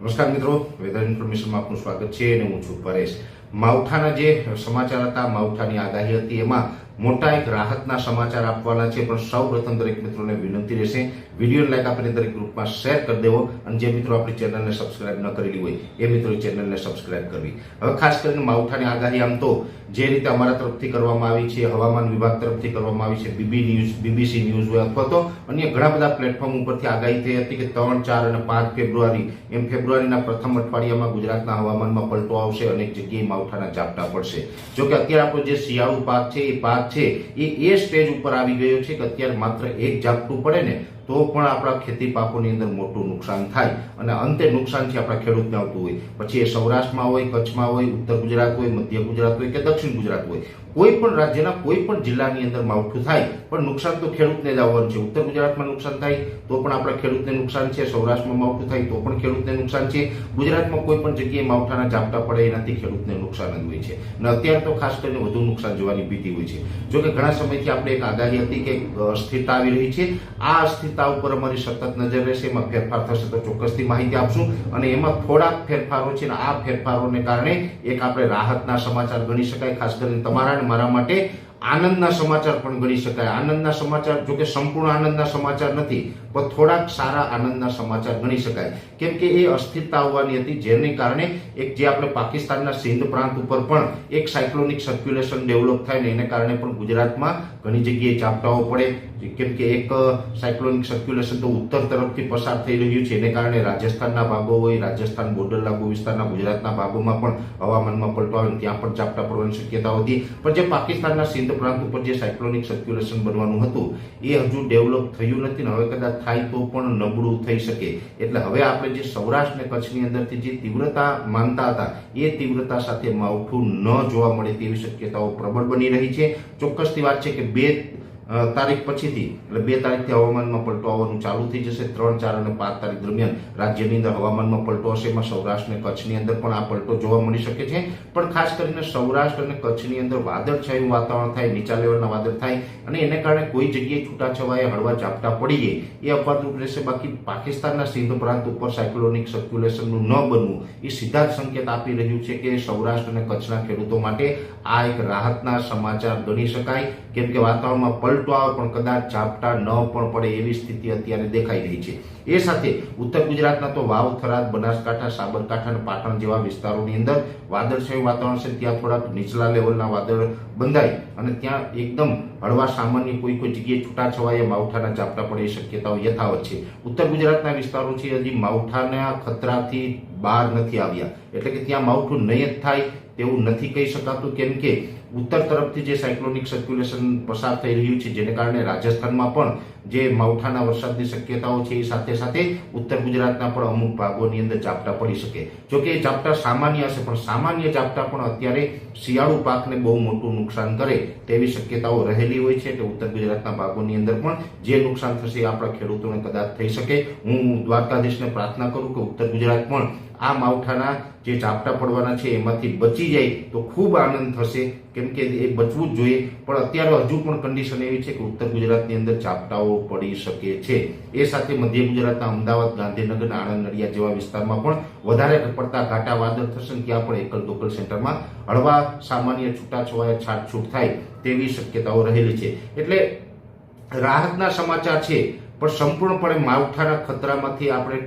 નમસ્કાર મિત્રો વેધર ઇન્ફોર્મેશનમાં આપનું સ્વાગત છે અને હું છું પરેશ. માવઠાના જે સમાચાર હતા, માવઠાની આગાહી હતી, એમાં મોટા એક રાહતના સમાચાર આપવાના છે. પણ સૌ પ્રથમ દરેક મિત્રોને વિનંતી રહેશે વીડિયો લાઈક આપીને દરેક ગ્રુપમાં શેર કરી દેવો અને જે મિત્રો આપણી ચેનલને સબસ્ક્રાઇબ ન કરેલી હોય, એ મિત્રો ચેનલને સબસ્ક્રાઇબ કરવી. હવે ખાસ કરીને માવઠાની આગાહી આમ તો, જે રીતે અમારા તરફથી કરવામાં આવી છે, હવામાન વિભાગ તરફથી કરવામાં આવી છે બીબી ન્યૂઝ બીબીસી ન્યૂઝ હોય અથવા તો અન્ય ઘણા બધા પ્લેટફોર્મ ઉપરથી આગાહી થઈ હતી કે ત્રણ, ચાર અને પાંચ ફેબ્રુઆરી, એમ ફેબ્રુઆરીના પ્રથમ અઠવાડિયામાં ગુજરાતના હવામાનમાં પલટો આવશે અનેક જગ્યાએ માવઠાના ઝાપટા પડશે. જોકે અત્યારે આપણો જે શિયાળુ પાક છે, એ પાક છે, એ એ સ્ટેજ ઉપર આવી ગયો છે કે અત્યારે માત્ર એક ઝાપટું પડે ને તો પણ આપણા ખેતી પાકોની અંદર મોટું નુકસાન થાય અને અંતે નુકસાન છે આપણા ખેડૂતને આવતું હોય. પછી એ સૌરાષ્ટ્રમાં હોય, કચ્છમાં હોય, ઉત્તર ગુજરાત હોય, મધ્ય ગુજરાત હોય કે દક્ષિણ ગુજરાત હોય. કોઈ પણ રાજ્યના કોઈ પણ જિલ્લાની અંદર માવઠું થાય, પણ નુકસાન તો ખેડૂતને જ આવવાનું છે. ઉત્તર ગુજરાતમાં નુકસાન થાય, તો પણ આપણા ખેડૂતને નુકસાન છે. સૌરાષ્ટ્રમાં માવઠું થાય, તો પણ ખેડૂતને નુકસાન છે. ગુજરાતમાં કોઈ પણ જગ્યાએ માવઠાના ઝાપટા પડે, એનાથી ખેડૂતને નુકસાન જ હોય છે. અને અત્યારે તો ખાસ કરીને વધુ નુકસાન જોવાની ભીતિ હોય છે. જો કે ઘણા સમયથી આપણે એક આગાહી હતી કે અસ્થિરતા આવી રહી છે. આ અસ્થિરતા ઉપર અમારી સતત નજર રહેશે. એમાં ફેરફાર થશે તો ચોક્કસથી માહિતી આપશું. અને એમાં થોડાક ફેરફારો છે ને આ ફેરફારોને કારણે એક આપણે રાહતના સમાચાર ગણી શકાય, ખાસ કરીને તમારા અને મારા માટે આનંદના સમાચાર પણ ગણી શકાય. આનંદના સમાચાર જો કે સંપૂર્ણ આનંદના સમાચાર નથી, પણ થોડાક સારા આનંદના સમાચાર ગણી શકાય. કેમ કે એ અસ્થિરતા આવવાની હતી, જેને કારણે એક જે આપણે પાકિસ્તાનના સિંધ પ્રાંત ઉપર પણ એક સાયક્લોનિક સર્ક્યુલેશન ડેવલપ થાય ને એને કારણે પણ ગુજરાતમાં ઘણી જગ્યાએ ચાપટાઓ પડે. કેમ કે એક સાયક્લોનિક સર્ક્યુલેશન તો ઉત્તર તરફથી પસાર થઈ રહ્યું છે, એને કારણે રાજસ્થાનના ભાગો હોય રાજસ્થાન બોર્ડર લાગુ વિસ્તારના ગુજરાતના ભાગોમાં પણ હવામાનમાં પલટો આવે ત્યાં પણ ચાપટા પડવાની શક્યતા હતી. પણ જે પાકિસ્તાનના સિંધ પ્રાંત ઉપર જે સાયક્લોનિક સર્ક્યુલેશન બનવાનું હતું, એ હજુ ડેવલપ થયું નથી ને હવે કદાચ થાય તો પણ નબળું થઈ શકે. એટલે હવે આપણે જે સૌરાષ્ટ્ર અને કચ્છની અંદરથી જે તીવ્રતા માનતા હતા, એ તીવ્રતા સાથે માવઠું ન જોવા મળે તેવી શક્યતાઓ પ્રબળ બની રહી છે. ચોક્કસથી વાત છે કે બે તારીખ પછીથી, એટલે બે તારીખથી હવામાનમાં પલટો આવવાનું ચાલુ થઈ જશે, ત્રણ, ચાર અને પાંચ તારીખ દરમિયાન રાજ્યની અંદર હવામાનમાં પલટો હશે, એમાં સૌરાષ્ટ્ર અને કચ્છની અંદર પણ આ પલટો જોવા મળી શકે છે. પણ ખાસ કરીને સૌરાષ્ટ્ર અને કચ્છની અંદર વાદળછાયું વાતાવરણ થાય, નીચા લેવલના વાદળ થાય, અને એને કારણે કોઈ જગ્યાએ છૂટાછવાયા, હળવા ઝાપટા પડી જાય, એ અપવાદરૂપ રહેશે. બાકી પાકિસ્તાનના સિંધ પ્રાંત ઉપર સાયક્લોનિક સર્ક્યુલેશનનું ન બનવું, એ સીધા જ સંકેત આપી રહ્યું છે કે સૌરાષ્ટ્ર અને કચ્છના ખેડૂતો માટે આ એક રાહતના સમાચાર ગણી શકાય. કેમ કે વાતાવરણમાં પલટો આવે પણ કદાચ ઝાપટા ન પણ પડે એવી સ્થિતિ અત્યારે દેખાઈ રહી છે. એ સાથે ઉત્તર ગુજરાતના તો વાવ, થરાદ, બનાસકાંઠા, સાબરકાંઠા અને પાટણ જેવા વિસ્તારોની અંદર વાદળછાયું વાતાવરણ છે. ત્યાં થોડાક નીચલા લેવલના વાદળ બંધાય અને ત્યાં એકદમ હળવા સામાન્ય કોઈ કોઈ જગ્યાએ છૂટાછવાયા માવઠાના ઝાપટા પડે એ શક્યતાઓ યથાવત છે. ઉત્તર ગુજરાતના વિસ્તારો છે, હજી માવઠાના ખતરાથી બહાર નથી આવ્યા. એટલે કે ત્યાં માવઠું નહીં જ થાય તેવું નથી કહી શકાતું, કેમ કે ઉત્તર તરફથી જે સાયક્લોનિક સર્ક્યુલેશન પસાર થઈ રહ્યું છે, જેને કારણે રાજસ્થાનમાં પણ જે માવઠાના વરસાદની શક્યતાઓ છે એ સાથે સાથે ઉત્તર ગુજરાતના પણ અમુક ભાગોની અંદર ઝાપટા પડી શકે. જો કે એ ઝાપટા સામાન્ય હશે, પણ સામાન્ય ઝાપટા પણ અત્યારે શિયાળુ પાકને બહુ મોટું નુકસાન કરે તેવી શક્યતાઓ રહેલી હોય છે એટલે ઉત્તર ગુજરાતના ભાગોની અંદર પણ જે નુકસાન થશે એ આપણા ખેડૂતોને કદાચ થઈ શકે. હું દ્વારકાધીશને પ્રાર્થના કરું કે ઉત્તર ગુજરાત પણ આ માવઠાના જે ઝાપટા પડવાના છે, એમાંથી બચી જાય તો ખૂબ આનંદ થશે. કેમ કે એ બચવું જ જોઈએ. પણ અત્યારે હજુ પણ કન્ડિશન એવી છે કે ઉત્તર ગુજરાતની અંદર ઝાપટાઓ પડી શકે છે. એ સાથે મધ્ય ગુજરાતના અમદાવાદ, ગાંધીનગર, આણંદ, નડિયાદ જેવા વિસ્તારમાં પણ વધારે પડતા ઘાટા વાદળ થશે ને ત્યાં પણ એકલ દોકલ સેન્ટરમાં હળવા, સામાન્ય છૂટાછવાયા છાટછૂટ થાય તેવી શક્યતાઓ રહેલી છે. એટલે રાહતના સમાચાર છે. પણ સંપૂર્ણપણે માવઠાના ખતરામાંથી આપણે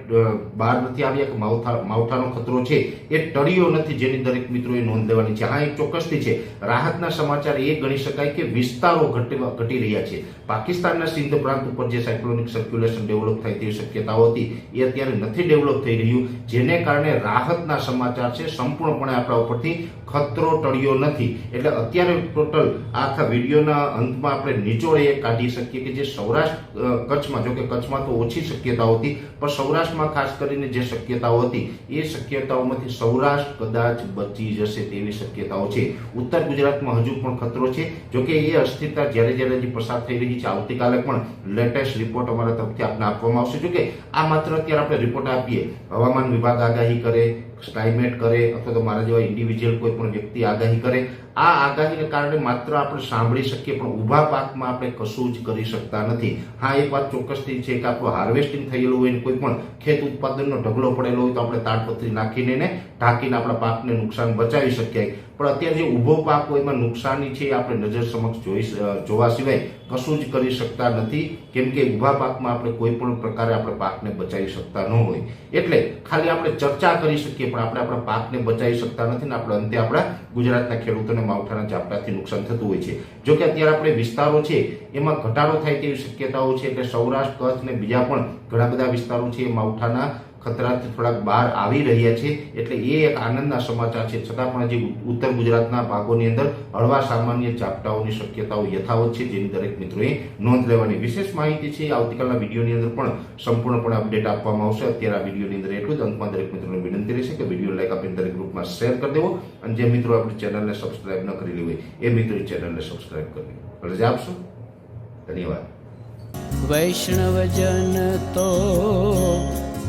બહાર નથી આવ્યા કે માવઠા, માવઠાનો ખતરો છે એ ટળ્યો નથી જેની દરેક મિત્રોએ નોંધ લેવાની છે. હા એક ચોક્કસથી છે. રાહતના સમાચાર એ ગણી શકાય કે વિસ્તારો ઘટી રહ્યા છે. પાકિસ્તાનના સિંધ પ્રાંત ઉપર જે સાયક્લોનિક સર્ક્યુલેશન ડેવલપ થાય તેવી શક્યતાઓ હતી, એ અત્યારે નથી ડેવલપ થઈ રહ્યું, જેને કારણે રાહતના સમાચાર છે સંપૂર્ણપણે આપણા ઉપરથી ખતરો ટળ્યો નથી. એટલે અત્યારે ટોટલ આખા વિડીયોના અંતમાં આપણે નિચોડે કાઢી શકીએ કે જે સૌરાષ્ટ્ર કચ્છમાં જો કે કચ્છમાં તો ઓછી શક્યતાઓ હતી, પણ સૌરાષ્ટ્રમાં ખાસ કરીને જે શક્યતાઓ હતી, એ શક્યતાઓમાંથી સૌરાષ્ટ્ર કદાચ બચી જશે તેવી શક્યતાઓ છે. ઉત્તર ગુજરાતમાં હજુ પણ ખતરો છે. જો કે એ અસ્થિરતા જ્યારે જ્યારે હજી પસાર થઈ રહી છે, આવતીકાલે પણ લેટેસ્ટ રિપોર્ટ અમારા તરફથી આપને આપવામાં આવશે. જો કે આ માત્ર અત્યારે આપણે રિપોર્ટ આપીએ. હવામાન વિભાગ આગાહી કરે સ્કાયમેટ કરે અથવા તો મારા જેવા ઇન્ડિવિજ્યુઅલ કોઈ પણ વ્યક્તિ આગાહી કરે, આ આગાહીને કારણે માત્ર આપણે સાંભળી શકીએ પણ ઊભા પાકમાં આપણે કશું જ કરી શકતા નથી. હા, એક વાત ચોક્કસથી છે કે આપણું હાર્વેસ્ટિંગ થયેલું હોય કોઈ પણ ખેત ઉત્પાદનનો ઢગલો પડેલો હોય તો આપણે તાડપત્રી નાખીને ઢાંકીને આપણા પાકને નુકસાન બચાવી શકીએ. પણ અત્યારે જે ઊભો પાક હોય એમાં નુકસાની છે આપણે નજર સમક્ષ જોઈ જોવા સિવાય કશું જ કરી શકતા નથી. કેમ કે ઊભા પાકમાં આપણે કોઈ પણ પ્રકારે આપણે પાકને બચાવી શકતા ન હોય. એટલે ખાલી આપણે ચર્ચા કરી શકીએ, પણ આપણે આપણા પાકને બચાવી શકતા નથી ને આપણે અંતે આપણા ગુજરાતના ખેડૂતોને માવઠાના ઝાપટાથી નુકસાન થતું હોય છે. જો કે અત્યારે આપણે વિસ્તારો છે, એમાં ઘટાડો થાય તેવી શક્યતાઓ છે, એટલે સૌરાષ્ટ્ર, કચ્છ ને બીજા પણ ઘણા બધા વિસ્તારો છે એ માવઠાના ખતરાથી થોડાક બહાર આવી રહ્યા છે એટલે એ એક આનંદના સમાચાર છે. છતાં પણ હજી ઉત્તર ગુજરાતના ભાગોની અંદર હળવા સામાન્ય ઝાપટાઓની શક્યતાઓ યથાવત છે જેની દરેક મિત્રોએ નોંધ લેવાની વિશેષ માહિતી છે. આવતીકાલના વિડીયોની અંદર પણ સંપૂર્ણપણે અપડેટ આપવામાં આવશે. અત્યારે આ વિડીયોની અંદર એટલું જ. અંતમાં દરેક મિત્રોને વિનંતી રહેશે કે વીડિયો લાઈક આપીને દરેક ગ્રુપમાં શેર કરી દેવો. અને જે મિત્રો આપણી ચેનલને સબસ્ક્રાઇબ ન કરેલી હોય એ મિત્રો ચેનલને સબસ્ક્રાઇબ કરવી રજા આપશો ધન્યવાદ. વૈષ્ણવજન તો